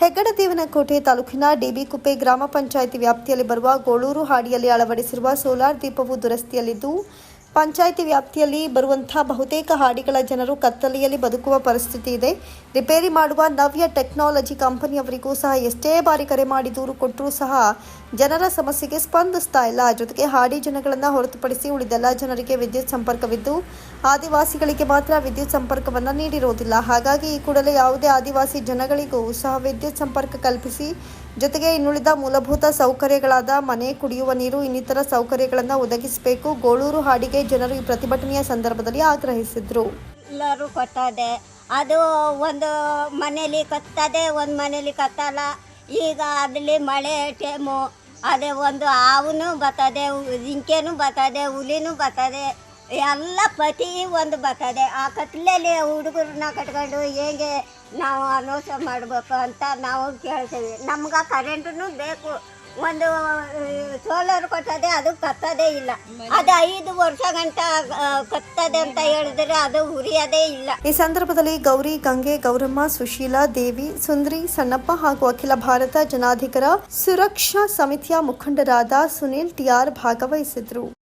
ಹೆಗ್ಗಡದೇವನಕೋಟೆ ತಾಲೂಕಿನ ಡಿಬಿಕುಪ್ಪೆ ಗ್ರಾಮ ಪಂಚಾಯಿತಿ ವ್ಯಾಪ್ತಿಯಲ್ಲಿ ಬರುವ ಗೋಳೂರು ಹಾಡಿಯಲ್ಲಿ ಅಳವಡಿಸಿರುವ ಸೋಲಾರ್ ದೀಪವು ದುರಸ್ತಿಯಲ್ಲಿದ್ದು ಪಂಚಾಯಿತಿ ವ್ಯಾಪ್ತಿಯಲ್ಲಿ ಬರುವಂತಹ ಬಹುತೇಕ ಹಾಡಿಗಳ ಜನರು ಕತ್ತಲೆಯಲ್ಲಿ ಬದುಕುವ ಪರಿಸ್ಥಿತಿ ಇದೆ. ರಿಪೇರಿ ಮಾಡುವ ನವ್ಯ ಟೆಕ್ನಾಲಜಿ ಕಂಪನಿಯವರಿಗೂ ಸಹ ಎಷ್ಟೇ ಬಾರಿ ಕರೆ ಮಾಡಿ ದೂರು ಕೊಟ್ಟರೂ ಸಹ ಜನರ ಸಮಸ್ಯೆಗೆ ಸ್ಪಂದಿಸ್ತಾ ಇಲ್ಲ. ಜೊತೆಗೆ ಹಾಡಿ ಜನಗಳನ್ನು ಹೊರತುಪಡಿಸಿ ಉಳಿದೆಲ್ಲ ಜನರಿಗೆ ವಿದ್ಯುತ್ ಸಂಪರ್ಕವಿದ್ದು, ಆದಿವಾಸಿಗಳಿಗೆ ಮಾತ್ರ ವಿದ್ಯುತ್ ಸಂಪರ್ಕವನ್ನು ನೀಡಿರುವುದಿಲ್ಲ ಹಾಗಾಗಿ ಈ ಕೂಡಲೇ ಯಾವುದೇ ಆದಿವಾಸಿ ಜನಗಳಿಗೂ ಸಹ ವಿದ್ಯುತ್ ಸಂಪರ್ಕ ಕಲ್ಪಿಸಿ, ಜೊತೆಗೆ ಇನ್ನುಳಿದ ಮೂಲಭೂತ ಸೌಕರ್ಯಗಳಾದ ಮನೆ ಕುಡಿಯುವ ನೀರು ಇನ್ನಿತರ ಸೌಕರ್ಯಗಳನ್ನು ಒದಗಿಸಬೇಕು. ಗೋಳೂರು ಹಾಡಿಗೆ ಜನರು ಈ ಪ್ರತಿಭಟನೆಯ ಸಂದರ್ಭದಲ್ಲಿ ಆಗ್ರಹಿಸಿದ್ರು. ಎಲ್ಲರೂ ಕೊಟ್ಟದೆ. ಅದು ಒಂದು ಮನೇಲಿ ಕತ್ತದೆ, ಒಂದು ಮನೇಲಿ ಕತ್ತಲ್ಲ ಈಗ ಅದ್ರಲ್ಲಿ ಮಳೆ ಟೈಮು. ಅದೇ ಒಂದು ಹಾವುನು ಬರ್ತದೆ, ಜಿಂಕೆನೂ ಬರ್ತದೆ, ಹುಲಿನೂ ಬರ್ತದೆ. ಎಲ್ಲ ಪ್ರತಿ ಒಂದು ಬರ್ತದೆ. ಆ ಕತ್ಲೆಯಲ್ಲಿ ಹುಡುಗರನ್ನ ಕಟ್ಕೊಂಡು ಹೇಗೆ ನಾವು ಅನೌನ್ಸ್ ಮಾಡಬೇಕು ಅಂತ ನಾವು ಕೇಳ್ತೀವಿ. ನಮ್ಗೆ ಕರೆಂಟೂ ಬೇಕು. ಒಂದು ಸೋಲಾರ್ ಕೊಟ್ಟದೆ ಅದು ಕತ್ತದೇ ಇಲ್ಲ. ಅದು ಐದು ವರ್ಷ ಗಂಟ ಕತ್ತದೆ ಅಂತ ಹೇಳಿದ್ರೆ ಅದು ಉರಿಯದೇ ಇಲ್ಲ. ಈ ಸಂದರ್ಭದಲ್ಲಿ ಗೌರಿ ಗಂಗೆ ಗೌರಮ್ಮ ಸುಶೀಲಾ ದೇವಿ ಸುಂದ್ರಿ ಸಣ್ಣಪ್ಪ ಹಾಗೂ ಅಖಿಲ ಭಾರತ ಜನಾಧಿಕರ ಸುರಕ್ಷಾ ಸಮಿತಿಯ ಮುಖಂಡರಾದ ಸುನಿಲ್ ಟಿಆರ್ ಭಾಗವಹಿಸಿದ್ರು.